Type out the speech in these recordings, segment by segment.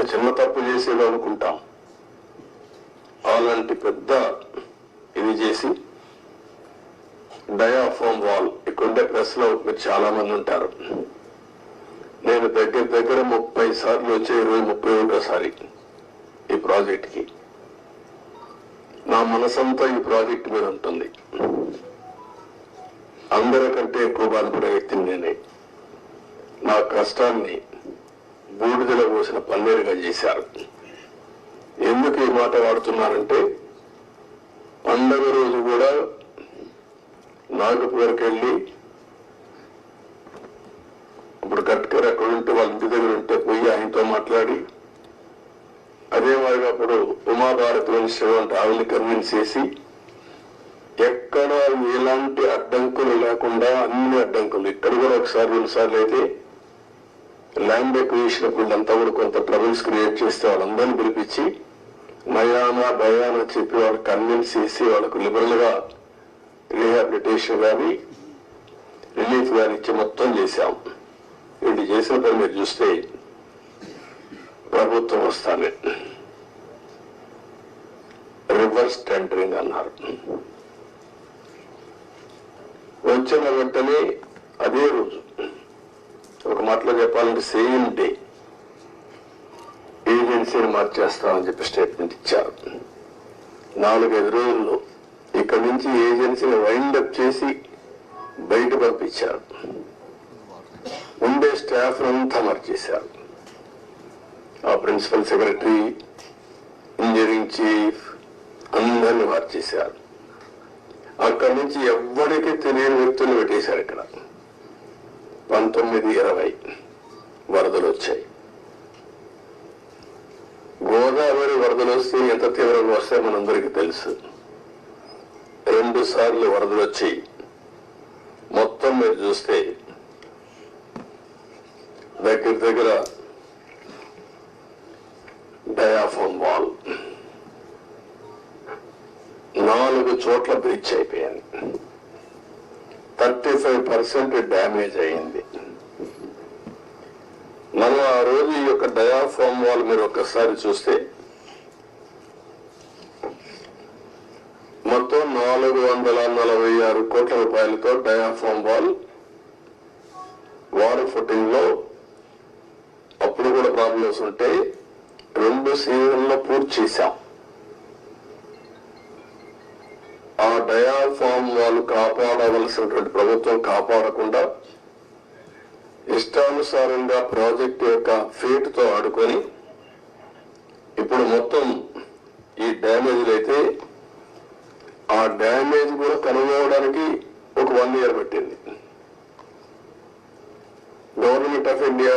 చిన్న తప్పు చేసేది అనుకుంటాం. అలాంటి పెద్ద ఇది చేసి డయాఫామ్ వాల్ ఇక్కడుండే ప్రెస్లో మీరు చాలా మంది ఉంటారు. నేను దగ్గర దగ్గర ముప్పై సార్లు వచ్చే ఇరవై ముప్పై ఒకటోసారి ఈ ప్రాజెక్ట్కి. నా మనసంతా ఈ ప్రాజెక్ట్ మీద ఉంటుంది. అందరికంటే ఎక్కువ బాధపడే వ్యక్తిని నేనే. నా కష్టాన్ని బూడిదలో పోసిన పన్నీరుగా చేశారు. ఎందుకు ఈ మాట వాడుతున్నారంటే పండగ రోజు కూడా నాగపూర్కి వెళ్ళి ఇప్పుడు గట్కర్ అక్కడ ఉంటే వాళ్ళ ఇంటి దగ్గర ఉంటే పోయి ఆయనతో మాట్లాడి అదే మాదిరిగా అప్పుడు ఉమాభారతి మినిస్టర్ వంటి ఆవిడని కన్విన్స్ చేసి ఎక్కడ ఎలాంటి అడ్డంకులు లేకుండా అన్ని అడ్డంకులు ఇక్కడ కూడా ఒకసారి రెండుసార్లు అయితే ల్యాండ్ ఎక్విజిషన్ వీళ్ళంతా కూడా కొంత ట్రబుల్స్ క్రియేట్ చేస్తే వాళ్ళందరినీ పిలిపించి నయానా భయానా చెప్పి వాళ్ళకి కన్విన్స్ చేసి వాళ్ళకు లిబరల్గా రీహాబిలిటేషన్ కానీ రిలీఫ్ కానీ ఇచ్చి మొత్తం చేశాం. వీళ్ళు చేసిన పని మీరు చూస్తే ప్రభుత్వం వస్తానే రివర్స్ టెండరింగ్ అన్నారు. వచ్చిన వెంటనే అదే రోజు ఒక మాటలో చెప్పాలంటే సేమ్ డే ఏజెన్సీని మార్చేస్తామని చెప్పి స్టేట్మెంట్ ఇచ్చారు. నాలుగైదు రోజుల్లో ఇక్కడి నుంచి ఏజెన్సీని వైండప్ చేసి బయట పంపించారు. ఉండే స్టాఫ్ అంతా మార్చేశారు. ఆ ప్రిన్సిపల్ సెక్రటరీ ఇంజనీరింగ్ చీఫ్ అందరిని మార్చేశారు. అక్కడి నుంచి ఎవరికి తెలియని వ్యక్తులు పెట్టేశారు ఇక్కడ. పంతొమ్మిది ఇరవై వరదలు వచ్చాయి. గోదావరి వరదలు వస్తే ఎంత తీవ్రంగా వస్తాయి మనందరికీ తెలుసు. రెండు సార్లు వరదలు వచ్చి మొత్తం మీరు చూస్తే దగ్గర దగ్గర డయాఫోన్ వాల్. నాలుగు చోట్ల బ్రిడ్జ్ అయిపోయింది థర్టీ ఫైవ్ పర్సెంట్ డ్యామేజ్ అయింది. మనం ఆ రోజు ఈ యొక్క డయాఫామ్ వాల్ మీరు ఒక్కసారి చూస్తే మొత్తం నాలుగు వందల నలభై ఆరు కోట్ల రూపాయలతో డయాఫామ్ వాల్ వాటర్ ఫుటింగ్లో అప్పుడు కూడా ప్రాబ్లమ్స్ ఉంటాయి రెండు సీజన్లో పూర్తి చేశాం. ఆ డయాఫామ్ వాళ్ళు కాపాడవలసినటువంటి ప్రభుత్వం కాపాడకుండా ఇష్టానుసారంగా ప్రాజెక్ట్ యొక్క ఫీట్తో ఆడుకొని ఇప్పుడు మొత్తం ఈ డ్యామేజ్లు అయితే ఆ డ్యామేజ్ కూడా కనుగొనడానికి ఒక వన్ ఇయర్ పట్టింది. గవర్నమెంట్ ఆఫ్ ఇండియా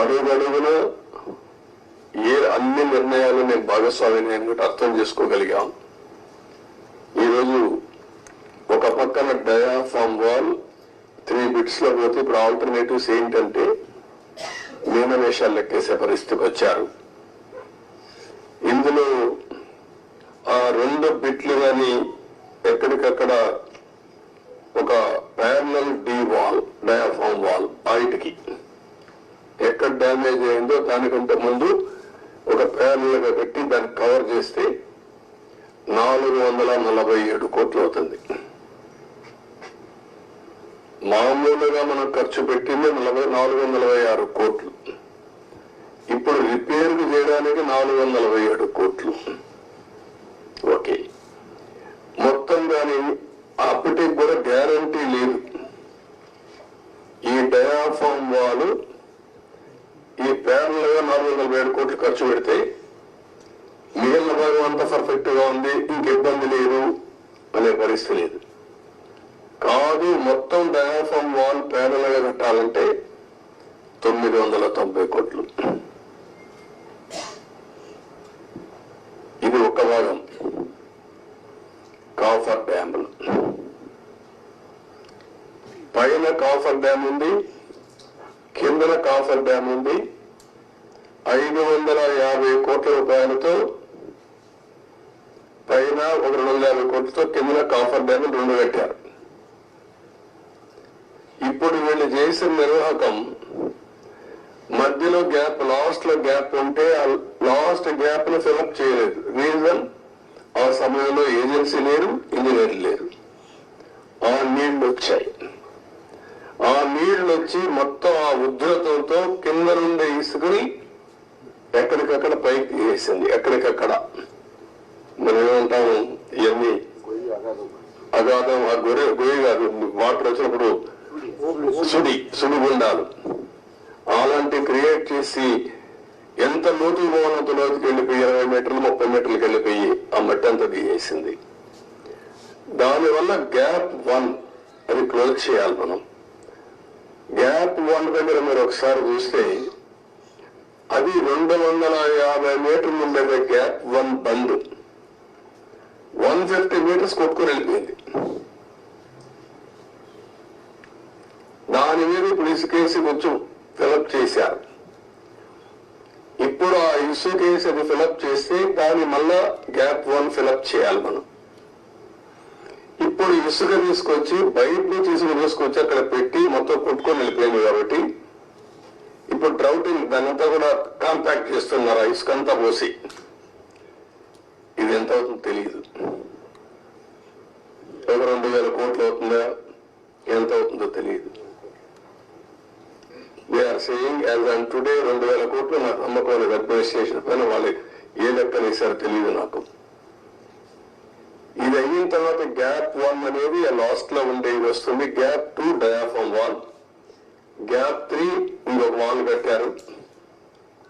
అడుగడుగున ఏ అన్ని నిర్ణయాలు నేను భాగస్వామిని నేను కూడా అర్థం చేసుకోగలిగాం. ఈరోజు ఒక పక్కన డయాఫామ్ వాల్ త్రీ బిట్స్లో పోతే ఇప్పుడు ఆల్టర్నేటివ్స్ ఏంటంటే మీనవేషాలు లెక్కేసే పరిస్థితికి వచ్చారు. ఇందులో ఆ రెండు బిట్లు కానీ ఎక్కడికక్కడ ఒక parallel D wall diaphragm wall బయటికి ఎక్కడ డ్యామేజ్ అయిందో దానికంటే ముందు ఒక ప్యానల్ పెట్టి దాన్ని కవర్ చేస్తే నాలుగు వందల నలభై ఏడు కోట్లు అవుతుంది. మామూలుగా మనం ఖర్చు పెట్టింది నలభై నాలుగు వందల ఆరు కోట్లు. ఇప్పుడు రిపేర్ చేయడానికి నాలుగు వందల ఏడు కోట్లు. ఓకే. మొత్తం కానీ అప్పటికి కూడా గ్యారంటీ లేదు. ఈ డయాఫామ్ వాలు ఈ ప్యానల్ నాలుగు వందల ఏడు కోట్లు ఖర్చు పెడితే మిగిలిన భాగం అంతా పర్ఫెక్ట్గా ఉంది ఇంక ఇబ్బంది లేదు అనే పరిస్థితి లేదు. కాదు మొత్తం డయాఫామ్ వాల్ ప్యానల్గా కట్టాలంటే తొమ్మిది వందల తొంభై కోట్లు. ఇది ఒక భాగం. కాఫర్ డ్యాములు. పైన కాఫర్ డ్యామ్ ఉంది కిందన కాఫర్ డ్యామ్ ఉంది ఐదు వందల యాభై కోట్ల రూపాయలతో పైన ఒక రెండు వందల యాభై కోట్లతో కిందన కాఫర్ డ్యామ్ రెండు కట్టారు. ఇప్పుడు వీళ్ళు చేసిన నిర్వాహకం మధ్యలో గ్యాప్ లాస్ట్లో గ్యాప్ ఉంటే ఆ లాస్ట్ గ్యాప్ను ఫిలప్ చేయలేదు. రీజన్ ఆ సమయంలో ఏజెన్సీ లేరు ఇంజనీర్ లేరు. ఆ నీళ్ళు వచ్చాయి. ఆ నీళ్ళు వచ్చి మొత్తం ఆ ఉధృతంతో కింద నుండి ఇసుకుని ఎక్కడికక్కడ పైకి వేసింది ఎక్కడికక్కడ? మనం ఏమంటాము? ఇవన్నీ అగాధం ఆ గొర్రె గొయ్యి కాదు. వాటర్ వచ్చినప్పుడు సుడి సుడిగుండాలు. అలాంటి క్రియేట్ చేసి ఎంత లోతు పోనంత లోతుకి వెళ్ళిపోయి ఇరవై మీటర్లు ముప్పై మీటర్లకు వెళ్ళిపోయి ఆ మట్టి అంతా తీసేసింది. దానివల్ల గ్యాప్ వన్ అది క్లోజ్ చేయాలి మనం. గ్యాప్ వన్ దగ్గర మీరు ఒకసారి చూస్తే అది రెండు వందల యాభై మీటర్లు ఉండే గ్యాప్ వన్ బంద్. వన్ ఫిఫ్టీ మీటర్స్ కొట్టుకొని వెళ్ళిపోయింది. దాని మీద ఇప్పుడు ఇసుకేసి కొంచెం ఫిలప్ చేశారు. ఇప్పుడు ఆ ఇసుకేసి అది ఫిలప్ చేస్తే దాని మళ్ళా గ్యాప్ వన్ ఫిలప్ చేయాలి మనం. ఇప్పుడు ఇసుక తీసుకొచ్చి బయట నుంచి ఇసుక తీసుకొచ్చి అక్కడ పెట్టి మొత్తం కొట్టుకొని వెళ్ళిపోయింది కాబట్టి ఇప్పుడు డ్రౌటింగ్ దాన్ని అంతా కూడా కాంపాక్ట్ చేస్తున్నారు? ఆ ఇసుక అంతా పోసి. ఇది ఎంత అవుతుందో తెలియదు ఒక రెండు వేల కోట్లు అవుతుందా? ఎంత అవుతుందో తెలియదు they are saying as on today రెండు వేల కోట్లు నాకు నమ్మకం లేదు. అడ్మినిస్ట్రేషన్ పైన వాళ్ళు ఏ లెక్కన వేశారో తెలియదు నాకు. ఇది అయిన తర్వాత గ్యాప్ వన్ అనేది లాస్ట్లో ఉండేది వస్తుంది. Gap two diaphragm wall gap three ఇంకొక వాల్ కట్టారు.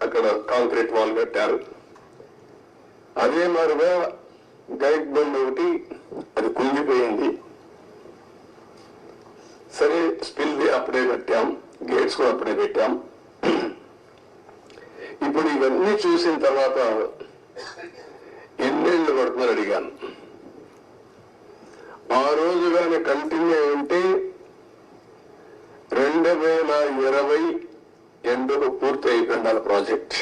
అక్కడ కాంక్రీట్ వాల్ కట్టారు. అదే మారుగా గైడ్ బండ్ ఒకటి అది కుంగిపోయింది. సరే స్పిల్ అప్పుడే కట్టాం గేట్స్ కూడా అప్పుడే పెట్టాం ఇప్పుడు ఇవన్నీ చూసిన తర్వాత ఎన్నేళ్ళు పడుతుందని అడిగాను. ఆ రోజు కానీ కంటిన్యూ ఉంటే రెండు వేల ఇరవై ఎండుకు పూర్తి అయిపోయింది ప్రాజెక్ట్.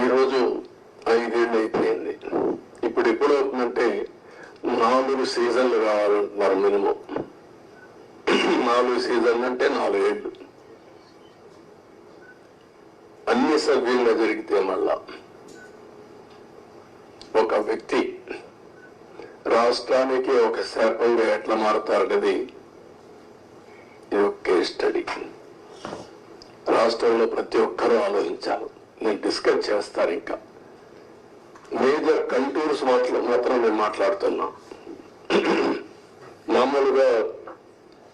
ఈరోజు ఐదేళ్ళు అయిపోయింది. ఇప్పుడు ఎప్పుడు అవుతుందంటే నాలుగు సీజన్లు కావాలంటున్నారు మినిమం. నాలుగు సీజన్లు అంటే నాలుగేళ్ళు అన్ని సభ్యులుగా జరిగితే మళ్ళా ఒక వ్యక్తి రాష్ట్రానికి ఒక శాపంగా ఎట్లా మారుతారనేది కేస్ స్టడీ. రాష్ట్రంలో ప్రతి ఒక్కరూ ఆలోచించాలి. నేను డిస్కస్ చేస్తాను ఇంకా. మేజర్ కంటూర్స్ మాటలు మాత్రం నేను మాట్లాడుతున్నా. మామూలుగా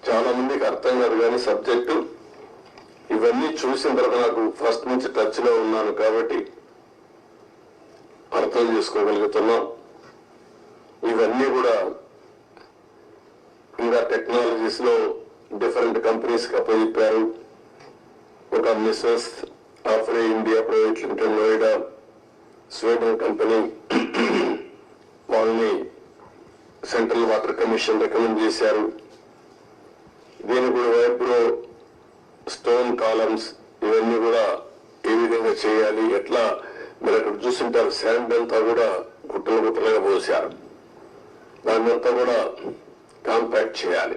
చాలా మందికి అర్థం కాదు కానీ సబ్జెక్టు ఇవన్నీ చూసిన తర్వాత నాకు ఫస్ట్ నుంచి టచ్లో ఉన్నాను కాబట్టి అర్థం చేసుకోగలుగుతున్నాం. ఇవన్నీ కూడా ఇంకా టెక్నాలజీస్లో డిఫరెంట్ కంపెనీస్కి అప్పచెప్పారు ఒక Messrs Afry India private limited Noida Sweden company వాళ్ళని సెంట్రల్ వాటర్ కమిషన్ రికమెండ్ చేశారు. దీని కూడా వైబ్రో స్టోన్ కాలమ్స్ ఇవన్నీ కూడా ఏ విధంగా చేయాలి ఎట్లా మీరు అక్కడ చూస్తుంటారు శాండ్ అంతా కూడా గుట్టలు గుట్టలుగా పోసారు దాన్ని అంతా కూడా కాంపాక్ట్ చేయాలి.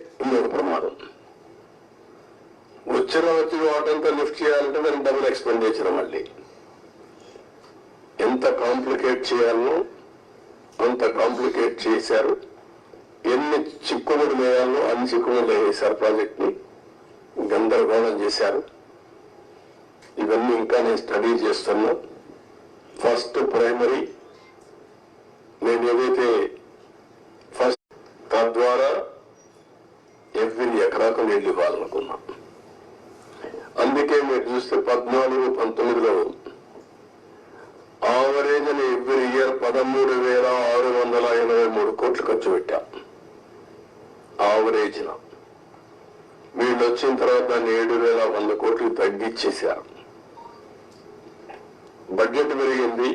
ఇంకొక ప్రమాదం. వచ్చిన వచ్చిన వాటంతా లిఫ్ట్ చేయాలంటే దానికి డబుల్ ఎక్స్పెండిచర్ మళ్ళీ. ఎంత కాంప్లికేట్ చేయాలనో అంత కాంప్లికేట్ చేశారు. ఎన్ని చిక్కుముడు వేయాలో అన్ని చిక్కుముడు వేసారు ప్రాజెక్ట్ని. గందరగోళం చేశారు. ఇవన్నీ ఇంకా నేను స్టడీ చేస్తున్నా. ఫస్ట్ ప్రైమరీ నేను ఏదైతే ఫస్ట్ తద్వారా ఎవ్రీ ఎకరాకు నీళ్ళు ఇవ్వాలనుకున్నాం. అందుకే మీరు చూస్తే పద్నాలుగు పంతొమ్మిదిలో ఆవరేజ్ అని ఎవ్రీ ఇయర్ పదమూడు వేల ఆరు వందల ఎనభై మూడు కోట్లు ఖర్చు పెట్టాం. ఆవరేజ్న వీళ్ళు వచ్చిన తర్వాత దాన్ని ఏడు వేల వంద కోట్లు తగ్గించేశారు బడ్జెట్ పెరిగింది.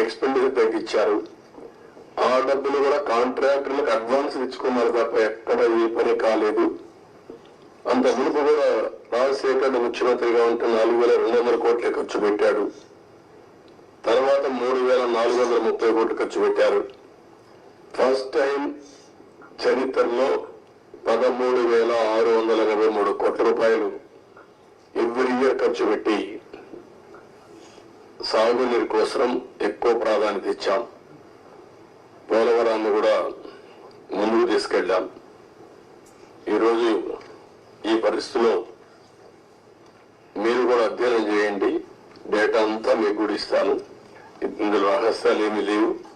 ఎక్స్పెండిచర్ తగ్గించారు ఆ డబ్బులు కూడా కాంట్రాక్టర్లకు అడ్వాన్స్ ఇచ్చుకున్నారు తప్ప ఎక్కడ ఏ పని కాలేదు. అంత మునుపు కూడా రాజశేఖర్ ముఖ్యమంత్రిగా ఉంటే నాలుగు వేల రెండు వందల కోట్లు ఖర్చు పెట్టాడు. తర్వాత మూడు వేల నాలుగు వందల ముప్పై కోట్లు ఖర్చు పెట్టారు. ఫస్ట్ టైం చరిత్రలో పదమూడు వేల ఆరు వందల ఎనభై మూడు కోట్ల రూపాయలు ఎవ్రీ ఇయర్ ఖర్చు పెట్టి సాగునీరు కోసం ఎక్కువ ప్రాధాన్యత ఇచ్చాం. పోలవరాన్ని కూడా ముందుకు తీసుకెళ్ళాం. ఈరోజు ఈ పరిస్థితిలో మీరు కూడా అధ్యయనం చేయండి. డేటా అంతా మీకు కూడా ఇస్తాను. ఇందులో రహస్యాలు ఏమీ లేవు.